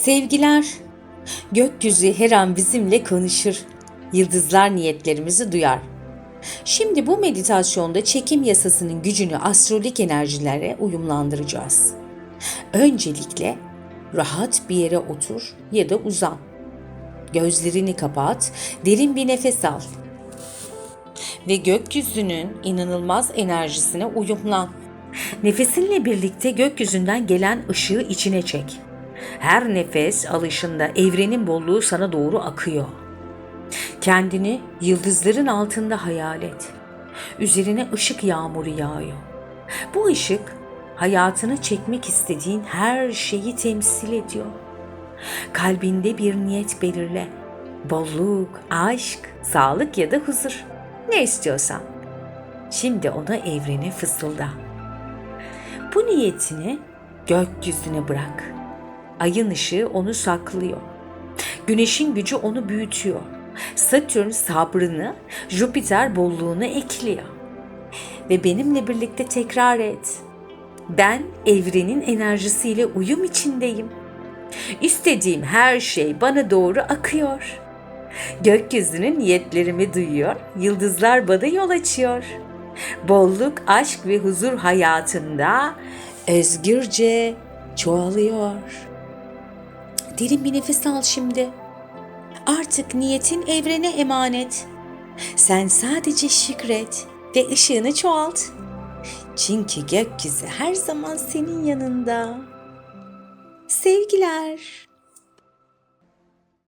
Sevgiler, gökyüzü her an bizimle konuşur. Yıldızlar niyetlerimizi duyar. Şimdi bu meditasyonda çekim yasasının gücünü astrolojik enerjilere uyumlandıracağız. Öncelikle rahat bir yere otur ya da uzan. Gözlerini kapat, derin bir nefes al. Ve gökyüzünün inanılmaz enerjisine uyumlan. Nefesinle birlikte gökyüzünden gelen ışığı içine çek. Her nefes alışında evrenin bolluğu sana doğru akıyor. Kendini yıldızların altında hayal et. Üzerine ışık yağmuru yağıyor. Bu ışık hayatını çekmek istediğin her şeyi temsil ediyor. Kalbinde bir niyet belirle. Bolluk, aşk, sağlık ya da huzur. Ne istiyorsan. Şimdi onu evrene fısılda. Bu niyetini gökyüzüne bırak. Ayın ışığı onu saklıyor. Güneşin gücü onu büyütüyor. Satürn sabrını, Jüpiter bolluğunu ekliyor. Ve benimle birlikte tekrar et. Ben evrenin enerjisiyle uyum içindeyim. İstediğim her şey bana doğru akıyor. Gökyüzünün niyetlerimi duyuyor, yıldızlar bana yol açıyor. Bolluk, aşk ve huzur hayatında özgürce çoğalıyor. Derin bir nefes al şimdi. Artık niyetin evrene emanet. Sen sadece şükret ve ışığını çoğalt. Çünkü gökyüzü her zaman senin yanında. Sevgiler.